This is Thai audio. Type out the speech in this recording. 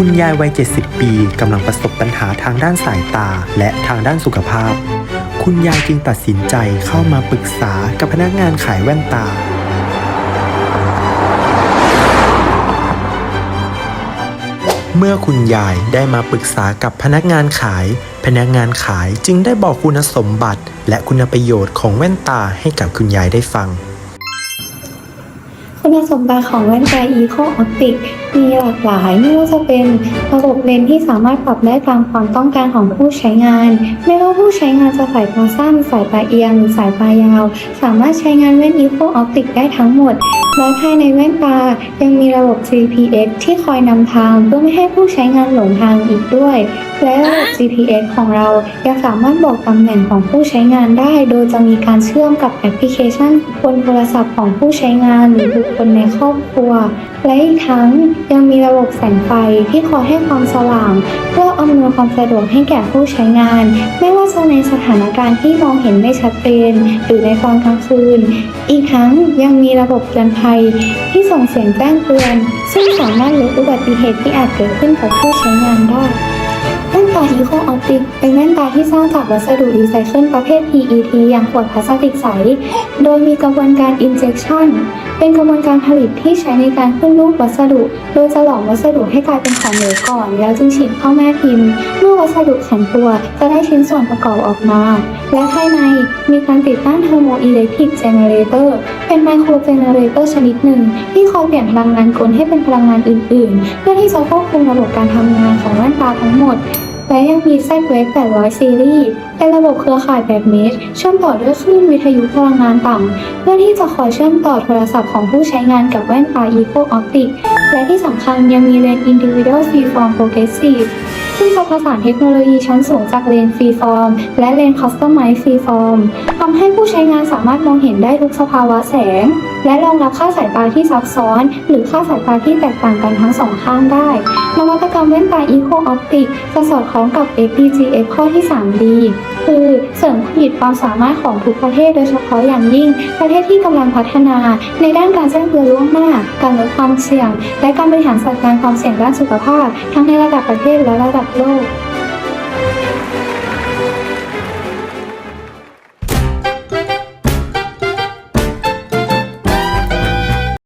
คุณยายวัย 70 ปีกำลังประสบปัญหาทางด้านสายตาและทางด้านสุขภาพ คุณยายจึงตัดสินใจเข้ามาปรึกษากับพนักงานขายแว่นตา เมื่อคุณยายได้มาปรึกษากับพนักงานขาย พนักงานขายจึงได้บอกคุณสมบัติ และคุณประโยชน์ของแว่นตาให้กับคุณยายได้ฟัง คุณสมบัติของแว่นตา Eco Optic มีหลากหลายไม่ว่าจะเป็นระบบเลนส์ที่สามารถปรับได้ตามความต้องการของผู้ใช้งาน ไม่ว่าผู้ใช้งานจะสายตาสั้น สายตาเอียงหรือสายตายาว สามารถใช้งานแว่น Eco Optic ได้ทั้งหมด และภายในแว่นตายังมีระบบ GPS ที่คอยนำทางเพื่อไม่ให้ผู้ใช้งานหลงทางอีกด้วยและระบบ GPS ของเรายังสามารถบอกตำแหน่งของผู้ใช้งานได้ โดยจะมีการเชื่อมกับแอปพลิเคชันบนโทรศัพท์ของผู้ใช้งานหรือบุคคลในครอบครัว และอีกทั้งยังมีระบบแสงไฟที่คอยให้ความสว่าง เพื่ออำนวยความสะดวกให้แก่ผู้ใช้งาน ไม่ว่าจะในสถานการณ์ที่มองเห็นไม่ชัดเจนหรือในตอนกลางคืน อีกทั้งยังมีระบบเตือนภัยที่ส่งเสียงแจ้งเตือน ซึ่งสามารถลดอุบัติเหตุที่อาจเกิดขึ้นกับผู้ใช้งานได้ แว่นตา Eco Optic เป็นแว่นตาที่สร้างจากวัสดุรีไซเคิลประเภท PET อย่างขวดพลาสติกใส โดยมีกระบวนการ injection เป็นกระบวนการผลิตที่ใช้ในการขึ้นรูปวัสดุ โดยจะหลอมวัสดุให้กลายเป็นของเหลวก่อน แล้วจึงฉีดเข้าแม่พิมพ์ เมื่อวัสดุแข็งตัวจะได้ชิ้นส่วนประกอบออกมา และภายในมีการติดตั้ง Thermoelectric Generator เป็นไมโครเจเนเรเตอร์ชนิดหนึ่ง ที่คอยเปลี่ยนพลังงานกลให้เป็นพลังงานอื่น ๆ เพื่อที่จะควบคุมระบบการทำงานของแว่นตาทั้งหมด และยังมี Z-Wave 800 ซีรีส์เป็นระบบเครือข่ายแบบเมชเชื่อมต่อด้วยคลื่นวิทยุพลังงานต่ำ เพื่อที่จะคอยเชื่อมต่อโทรศัพท์ของผู้ใช้งานกับแว่นตา Eco Optic และที่สำคัญยังมีเลนส์ Individual Freeform Progressive ซึ่งจะผสานเทคโนโลยีชั้นสูงจากเลนฟรีฟอร์ม และเลนส์ Customize Freeform ทำให้ผู้ใช้งานสามารถมองเห็นได้ทุกสภาวะแสง และรองรับค่าสายตาที่ซับซ้อน หรือค่าสายตาที่แตกต่างกันทั้งสองข้างได้ นวัตกรรมแว่นตา Eco Optic จะสอดคล้องกับ FPGA ข้อที่ 3D คือ เสริมขีดความสามารถของทุกประเทศโดยเฉพาะอย่างยิ่ง ประเทศที่กำลังพัฒนา ในด้านการแจ้งเตือนล่วงหน้า การลดความเสี่ยง และการบริหารจัดการความเสี่ยงด้านสุขภาพ ทั้งในระดับประเทศและระดับโลก